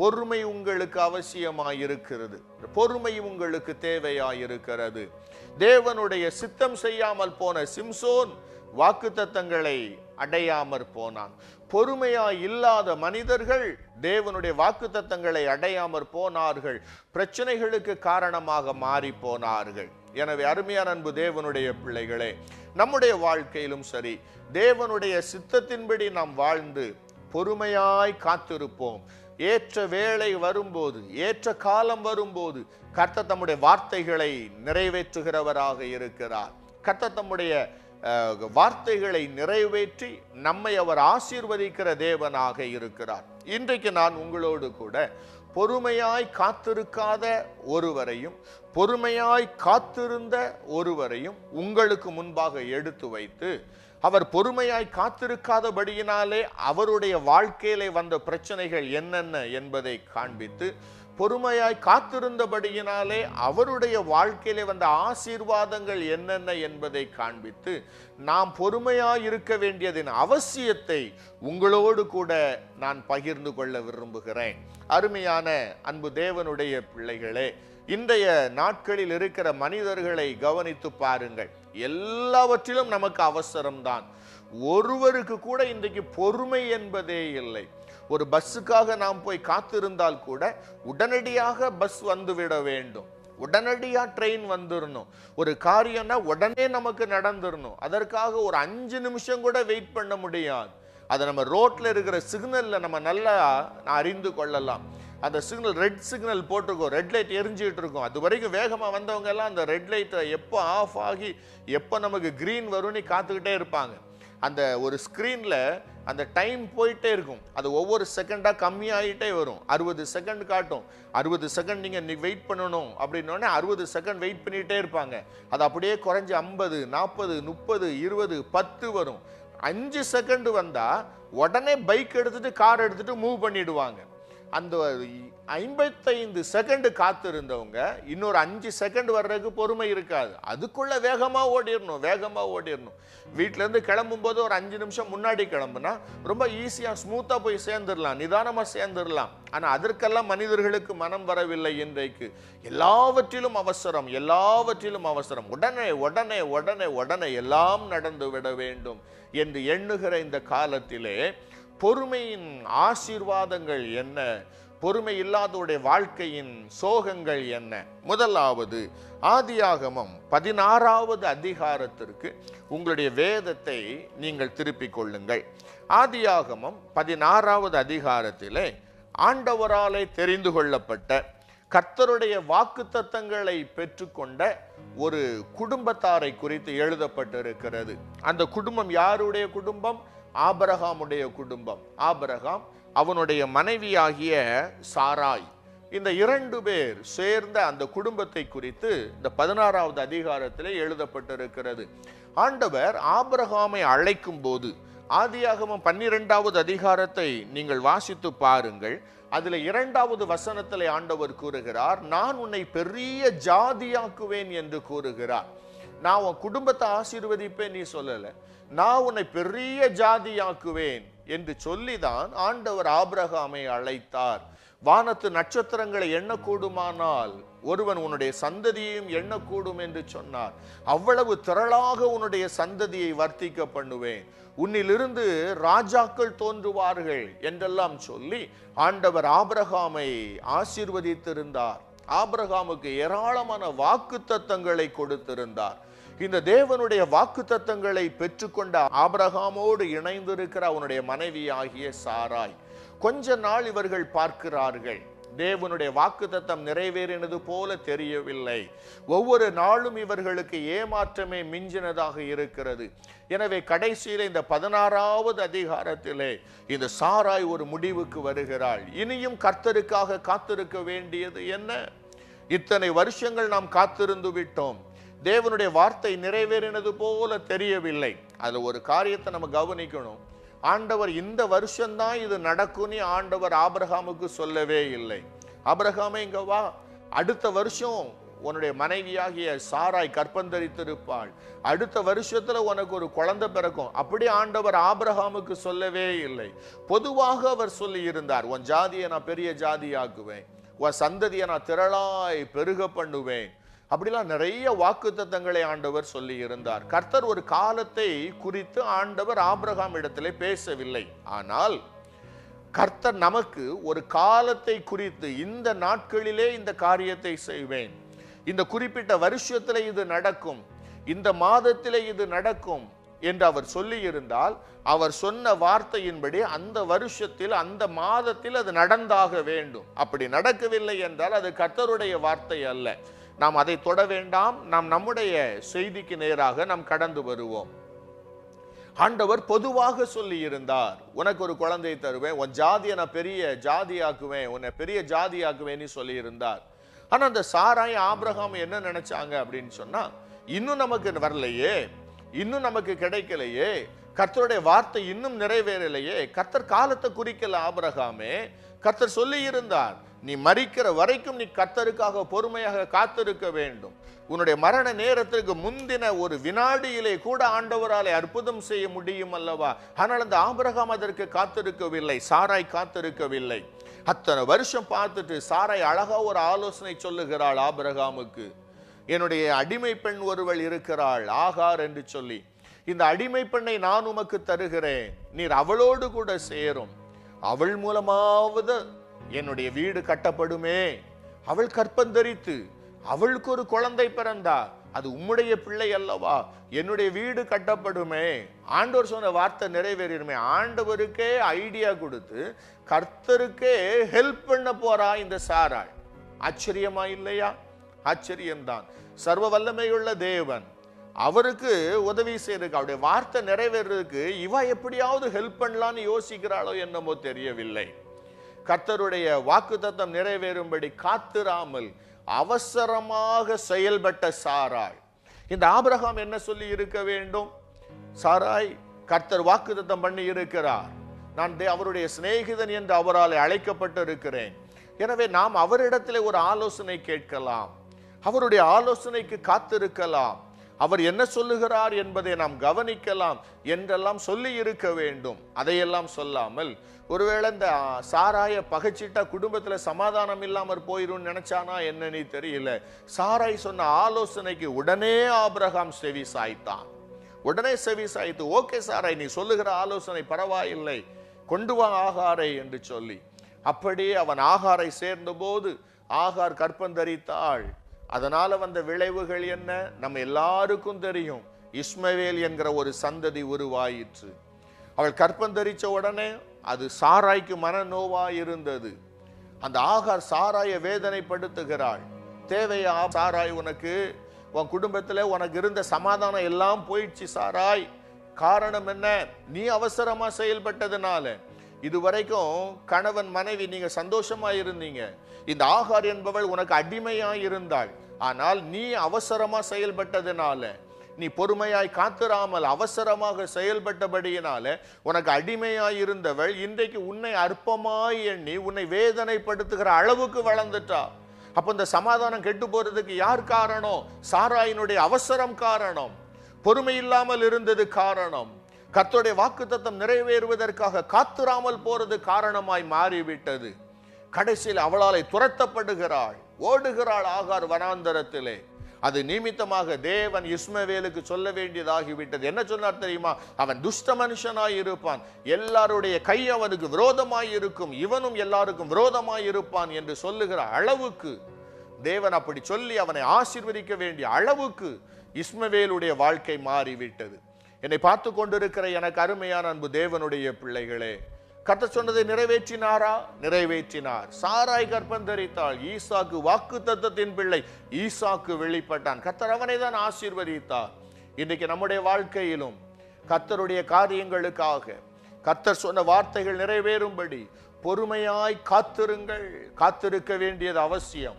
பொறுமை உங்களுக்கு அவசியமாயிருக்கிறது. பொறுமை உங்களுக்கு தேவையாயிருக்கிறது. தேவனுடைய சித்தம் செய்யாமல் போன சிம்சோன் வாக்குத்தத்தங்களை அடையாமற் போனான். பொறுமையா இல்லாத மனிதர்கள் தேவனுடைய வாக்குத்தத்தங்களை அடையாமற் போனார்கள். பிரச்சனைகளுக்கு காரணமாக மாறி போனார்கள். எனவே அருமையான அன்பு தேவனுடைய பிள்ளைகளே நம்முடைய வாழ்க்கையிலும் சரி தேவனுடைய சித்தத்தின்படி நாம் வாழ்ந்து பொறுமையாய் காத்திருப்போம். ஏற்ற வேளை வரும்போது ஏற்ற காலம் வரும்போது கர்த்தர் தம்முடைய வார்த்தைகளை நிறைவேற்றுகிறவராக இருக்கிறார். கர்த்தர் தம்முடைய வார்த்தைகளை நிறைவேற்றி நம்மை அவர் ஆசீர்வதிக்கிற தேவனாக இருக்கிறார். இன்றைக்கு நான் உங்களோடு கூட பொறுமையாய் காத்திருக்காத ஒருவரையும் பொறுமையாய் காத்திருந்த ஒருவரையும் உங்களுக்கு முன்பாக எடுத்து வைத்து அவர் பொறுமையாய் காத்திருக்காதபடியினாலே அவருடைய வாழ்க்கையிலே வந்த பிரச்சனைகள் என்னென்ன என்பதை காண்பித்து பொறுமையாய் காத்திருந்தபடியினாலே அவருடைய வாழ்க்கையிலே வந்த ஆசீர்வாதங்கள் என்னென்ன என்பதை காண்பித்து நாம் பொறுமையாய் இருக்க வேண்டியதின் அவசியத்தை உங்களோடு கூட நான் பகிர்ந்து கொள்ள விரும்புகிறேன். அருமையான அன்பு தேவனுடைய பிள்ளைகளே இன்றைய நாட்களில் இருக்கிற மனிதர்களை கவனித்து பாருங்கள். எல்லாவற்றிலும் நமக்கு அவசரம்தான். ஒருவருக்கு கூட இன்றைக்கு பொறுமை என்பதே இல்லை. ஒரு பஸ்ஸுக்காக நாம் போய் காத்திருந்தால் கூட உடனடியாக பஸ் வந்துவிட வேண்டும். உடனடியாக ட்ரெயின் வந்துடணும் ஒரு காரியம்னா உடனே நமக்கு நடந்துடணும் அதற்காக ஒரு அஞ்சு நிமிஷம் கூட வெயிட் பண்ண முடியாது. அதை நம்ம ரோட்டில் இருக்கிற சிக்னலில் நம்ம நல்லா அறிந்து கொள்ளலாம். அந்த சிக்னல் ரெட் சிக்னல் போட்டிருக்கோம். ரெட் லைட் எரிஞ்சிக்கிட்டு இருக்கும். அது வரைக்கும் வேகமாக வந்தவங்க எல்லாம் அந்த ரெட் லைட்டை எப்போ ஆஃப் ஆகி எப்போ நமக்கு க்ரீன் வரும்னு காத்துக்கிட்டே இருப்பாங்க. அந்த ஒரு ஸ்க்ரீனில் அந்த டைம் போயிட்டே இருக்கும். அது ஒவ்வொரு செகண்டாக கம்மியாகிட்டே வரும். அறுபது செகண்ட் காட்டும். அறுபது செகண்ட் நீங்கள் வெயிட் பண்ணணும் அப்படின்னோடனே அறுபது செகண்ட் வெயிட் பண்ணிகிட்டே இருப்பாங்க. அது அப்படியே குறைஞ்சி ஐம்பது நாற்பது முப்பது இருபது பத்து வரும். அஞ்சு செகண்டு வந்தால் உடனே பைக் எடுத்துகிட்டு கார் எடுத்துகிட்டு மூவ் பண்ணிவிடுவாங்க அந்த ஐம்பத்தைந்து செகண்டு காத்திருந்தவங்க இன்னொரு அஞ்சு செகண்ட் வர்றதுக்கு பொறுமை இருக்காது. அதுக்குள்ள வேகமாக ஓடிடணும் வேகமாக ஓடிடணும் வீட்டிலேருந்து கிளம்பும்போது கிளம்பும் போது ஒரு அஞ்சு நிமிஷம் முன்னாடி கிளம்புனா ரொம்ப ஈஸியாக ஸ்மூத்தாக போய் சேர்ந்துடலாம் நிதானமாக சேர்ந்துடலாம் ஆனால் அதற்கெல்லாம் மனிதர்களுக்கு மனம் வரவில்லை இன்றைக்கு. எல்லாவற்றிலும் அவசரம் எல்லாவற்றிலும் அவசரம். உடனே உடனே உடனே உடனே எல்லாம் நடந்து விட வேண்டும் என்று எண்ணுகிற இந்த காலத்திலே பொறுமையின் ஆசீர்வாதங்கள் என்ன? பொறுமை இல்லாதோடைய வாழ்க்கையின் சோகங்கள் என்ன? முதலாவது ஆதியாகமம் பதினாறாவது அதிகாரத்திற்கு உங்களுடைய வேதத்தை நீங்கள் திருப்பிக் கொள்ளுங்கள். ஆதியாகமம் பதினாறாவது அதிகாரத்திலே ஆண்டவராலே தெரிந்து கொள்ளப்பட்ட கர்த்தருடைய வாக்குத்தத்தங்களை பெற்றுக்கொண்ட ஒரு குடும்பத்தாரை குறித்து எழுதப்பட்டிருக்கிறது. அந்த குடும்பம் யாருடைய குடும்பம்? ஆபரகாமுடைய குடும்பம். ஆபரகாம் அவனுடைய மனைவியாகிய சாராய். இந்த இரண்டு பேர் சேர்ந்த அந்த குடும்பத்தை குறித்து இந்த பதினாறாவது அதிகாரத்திலே எழுதப்பட்டிருக்கிறது. ஆண்டவர் ஆபரகாமை அழைக்கும் போது ஆதியாகமம் பன்னிரெண்டாவது அதிகாரத்தை நீங்கள் வாசித்து பாருங்கள். அதில் இரண்டாவது வசனத்தில் ஆண்டவர் கூறுகிறார் நான் உன்னை பெரிய ஜாதியாக்குவேன் என்று கூறுகிறார். நான் உன் குடும்பத்தை ஆசீர்வதிப்பேன் நீ சொல்லலை. நான் உன்னை பெரிய ஜாதியாக்குவேன் என்று சொல்லிதான் ஆண்டவர் ஆபிரகாமை அழைத்தார். வானத்து நட்சத்திரங்களை எண்ணக்கூடுமானால் ஒருவன் உன்னுடைய சந்ததியையும் எண்ணக்கூடும் என்று சொன்னார். அவ்வளவு திரளாக உன்னுடைய சந்ததியை வர்த்திக்க பண்ணுவேன். உன்னிலிருந்து ராஜாக்கள் தோன்றுவார்கள் என்றெல்லாம் சொல்லி ஆண்டவர் ஆபிரகாமை ஆசீர்வதித்திருந்தார். ஆபிரகாமுக்கு ஏராளமான வாக்குத்தத்தங்களை கொடுத்திருந்தார். இந்த தேவனுடைய வாக்குத்தத்தங்களை பெற்றுக்கொண்ட ஆபரகாமோடு இணைந்திருக்கிற அவனுடைய மனைவி ஆகிய சாராய் கொஞ்ச நாள் இவர்கள் பார்க்கிறார்கள். தேவனுடைய வாக்குத்தத்தம் நிறைவேறினது போல தெரியவில்லை. ஒவ்வொரு நாளும் இவர்களுக்கு ஏமாற்றமே மிஞ்சினதாக இருக்கிறது. எனவே கடைசியில் இந்த பதினாறாவது அதிகாரத்திலே இந்த சாராய் ஒரு முடிவுக்கு வருகிறாள். இனியும் கர்த்தருக்காக காத்திருக்க வேண்டியது என்ன? இத்தனை வருஷங்கள் நாம் காத்திருந்து விட்டோம். தேவனுடைய வார்த்தை நிறைவேறினது போல தெரியவில்லை. அதில் ஒரு காரியத்தை நம்ம கவனிக்கணும். ஆண்டவர் இந்த வருஷம்தான் இது நடக்கும்னு ஆண்டவர் ஆபிரகாமுக்கு சொல்லவே இல்லை. ஆபிரகாமே இங்க வா அடுத்த வருஷம் உன்னுடைய மனைவியாகிய சாராய் கற்பந்தரித்திருப்பாள். அடுத்த வருஷத்துல உனக்கு ஒரு குழந்தை பிறக்கும். அப்படி ஆண்டவர் ஆபிரகாமுக்கு சொல்லவே இல்லை. பொதுவாக அவர் சொல்லி இருந்தார் உன் ஜாதியை நான் பெரிய ஜாதியாக்குவேன். உன் சந்ததியை நான் திரளாய் பெருக பண்ணுவேன். அப்படிலாம் நிறைய வாக்குத்தத்தங்களை ஆண்டவர் சொல்லி இருந்தார் கர்த்தர் ஒரு காலத்தை குறித்து ஆண்டவர் ஆபிரகாம் இடத்திலே பேசவில்லை. ஆனால் கர்த்தர் நமக்கு ஒரு காலத்தை குறித்து இந்த நாட்களிலே இந்த காரியத்தை செய்வேன். இந்த குறிப்பிட்ட வருஷத்தில் இது நடக்கும். இந்த மாதத்திலே இது நடக்கும் என்று அவர் சொல்லி இருந்தால் அவர் சொன்ன வார்த்தையின்படி அந்த வருஷத்தில் அந்த மாதத்தில் அது நடந்தாக வேண்டும். அப்படி நடக்கவில்லை என்றால் அது கர்த்தருடைய வார்த்தை அல்ல. நாம் அதை தொட வேண்டாம். நாம் நம்முடைய செய்திக்கு நேராக நாம் கடந்து வருவோம். ஆண்டவர் பொதுவாக சொல்லி இருந்தார் உனக்கு ஒரு குழந்தை தருவேன் உன் ஜாதியை நான் பெரிய ஜாதியாக்குவேன் உன்னை பெரிய ஜாதியாக்குவேன்னு சொல்லி இருந்தார் ஆனால் அந்த சாராய் ஆபிரகாம் என்ன நினைச்சாங்க அப்படின்னு சொன்னா இன்னும் நமக்கு வரலையே இன்னும் நமக்கு கிடைக்கலையே கர்த்தருடைய வார்த்தை இன்னும் நிறைவேறலையே கர்த்தர் காலத்தை குறிக்கல ஆபிரகாமே. கர்த்தர் சொல்லி இருந்தார் நீ மறிக்கிற வரைக்கும் நீ கத்தருக்காக பொறுமையாக காத்திருக்க வேண்டும். உன்னுடைய மரண நேரத்திற்கு முந்தின ஒரு வினாடியிலே கூட ஆண்டவராலே அற்புதம் செய்ய முடியும் அல்லவா? ஆனால் அந்த ஆபிரகாம் அதற்கு காத்திருக்கவில்லை சாராய் காத்திருக்கவில்லை. அத்தனை வருஷம் பார்த்துட்டு சாராய் அழகா ஒரு ஆலோசனை சொல்லுகிறாள் ஆபிரகாமுக்கு. என்னுடைய அடிமை பெண் ஒருவள் இருக்கிறாள் ஆகார் என்று சொல்லி. இந்த அடிமை பெண்ணை நான் உமக்கு தருகிறேன் நீர் அவளோடு கூட சேரும். அவள் மூலமாவது என்னுடைய வீடு கட்டப்படுமே. அவள் கற்பந்தரித்து அவளுக்கு ஒரு குழந்தை பிறந்தா அது உம்முடைய பிள்ளை அல்லவா? என்னுடைய வீடு கட்டப்படுமே. ஆண்டவர் சொன்ன வார்த்தை நிறைவேறிடுமே. ஆண்டவருக்கே ஐடியா கொடுத்து கர்த்தருக்கே ஹெல்ப் பண்ண போறா இந்த சாராள். ஆச்சரியமா இல்லையா? ஆச்சரியம்தான். சர்வ வல்லமையுள்ள தேவன். அவருக்கு உதவி செய்யறதுக்கு அவருடைய வார்த்தை நிறைவேறதுக்கு இவ எப்படியாவது ஹெல்ப் பண்ணலான்னு யோசிக்கிறாளோ என்னமோ தெரியவில்லை. கர்த்தருடைய வாக்குத்தத்தம் நிறைவேறும்படி காத்திராமல் அவசரமாக செயல்பட்ட சாராய். இந்த ஆபிரகாம் என்ன சொல்லி இருக்க வேண்டும்? சாராய் கர்த்தர் வாக்குத்தத்தம் பண்ணி இருக்கிறார். நான் தே- அவருடைய சிநேகிதன் என்று அவரால் அழைக்கப்பட்டு இருக்கிறேன் எனவே நாம் அவரிடத்தில் ஒரு ஆலோசனை கேட்கலாம். அவருடைய ஆலோசனைக்கு காத்திருக்கலாம். அவர் என்ன சொல்லுகிறார் என்பதை நாம் கவனிக்கலாம் என்றெல்லாம் சொல்லி இருக்க வேண்டும். அதையெல்லாம் சொல்லாமல் ஒருவேளை இந்த சாராய பகைச்சிட்டா குடும்பத்தில் சமாதானம் இல்லாமல் போயிடும் நினைச்சானா என்னன்னு தெரியல. சாராய் சொன்ன ஆலோசனைக்கு உடனே ஆபிரகாம் செவி சாய்த்தான். உடனே செவி சாய்த்து ஓகே சாராய் நீ சொல்லுகிற ஆலோசனை பரவாயில்லை கொண்டு வா ஆகாரை என்று சொல்லி. அப்படியே அவன் ஆகாரை சேர்ந்தபோது ஆகார் கற்பந்தரித்தாள். அதனால் வந்த விளைவுகள் என்ன? நம்ம எல்லாருக்கும் தெரியும். இஸ்மவேல் என்கிற ஒரு சந்ததி உருவாயிற்று. அவள் கற்பந்தரிச்ச உடனே அது சாராய்க்கு மனநோவா இருந்தது. அந்த ஆகார் சாராய வேதனைப்படுத்துகிறாள். தேவையா? சாராய் உனக்கு. உன் குடும்பத்தில் உனக்கு இருந்த சமாதானம் எல்லாம் போயிடுச்சு சாராய். காரணம் என்ன? நீ அவசரமாக செயல்பட்டதுனால. இதுவரைக்கும் கணவன் மனைவி நீங்க சந்தோஷமா இருந்தீங்க இந்த ஆகார் என்பவள் உனக்கு அடிமையா இருந்தாள் ஆனால் நீ அவசரமா செயல்பட்டதுனால நீ பொறுமையாய் காத்திராமல் அவசரமாக செயல்பட்டபடியினால உனக்கு அடிமையாய் இருந்தவள் இன்றைக்கு உன்னை அற்பமாய் எண்ணி உன்னை வேதனைப்படுத்துகிற அளவுக்கு வளர்ந்துட்டா. அப்ப இந்த சமாதானம் கெட்டு போறதுக்கு யார் காரணம்? சாராயினுடைய அவசரம் காரணம். பொறுமை இல்லாமல் இருந்தது காரணம். கர்த்தருடைய வாக்குத்தத்தம் நிறைவேறுவதற்காக காத்துராமல் போறது காரணமாய் மாறிவிட்டது. கடைசியில் அவளாலே துரத்தப்படுகிறாள். ஓடுகிறாள் ஆகார் வனாந்தரத்திலே. அது நிமித்தமாக தேவன் இஸ்மவேலுக்கு சொல்ல வேண்டியதாகிவிட்டது. என்ன சொன்னார் தெரியுமா? அவன் துஷ்ட மனுஷனாய் இருப்பான். எல்லாருடைய கை அவனுக்கு விரோதமாய் இருக்கும். இவனும் எல்லாருக்கும் விரோதமாய் இருப்பான் என்று சொல்லுகிற அளவுக்கு. தேவன் அப்படி சொல்லி அவனை ஆசிர்வதிக்க வேண்டிய அளவுக்கு இஸ்மவேலுடைய வாழ்க்கை மாறிவிட்டது. என்னை பார்த்து கொண்டிருக்கிற எனக்கு அருமையான அன்பு தேவனுடைய பிள்ளைகளே கத்த சொன்னதை நிறைவேற்றினாரா? நிறைவேற்றினார். சாராய் கற்பந்தரித்தாள் ஈசாக்கு வாக்கு தத்தத்தின் பிள்ளை. ஈசாக்கு வெளிப்பட்டான். கத்தர் அவனை தான் ஆசீர்வதித்தார். இன்றைக்கு நம்முடைய வாழ்க்கையிலும் கர்த்தருடைய காரியங்களுக்காக கத்தர் சொன்ன வார்த்தைகள் நிறைவேறும்படி பொறுமையாய் காத்திருங்கள். காத்திருக்க வேண்டியது அவசியம்.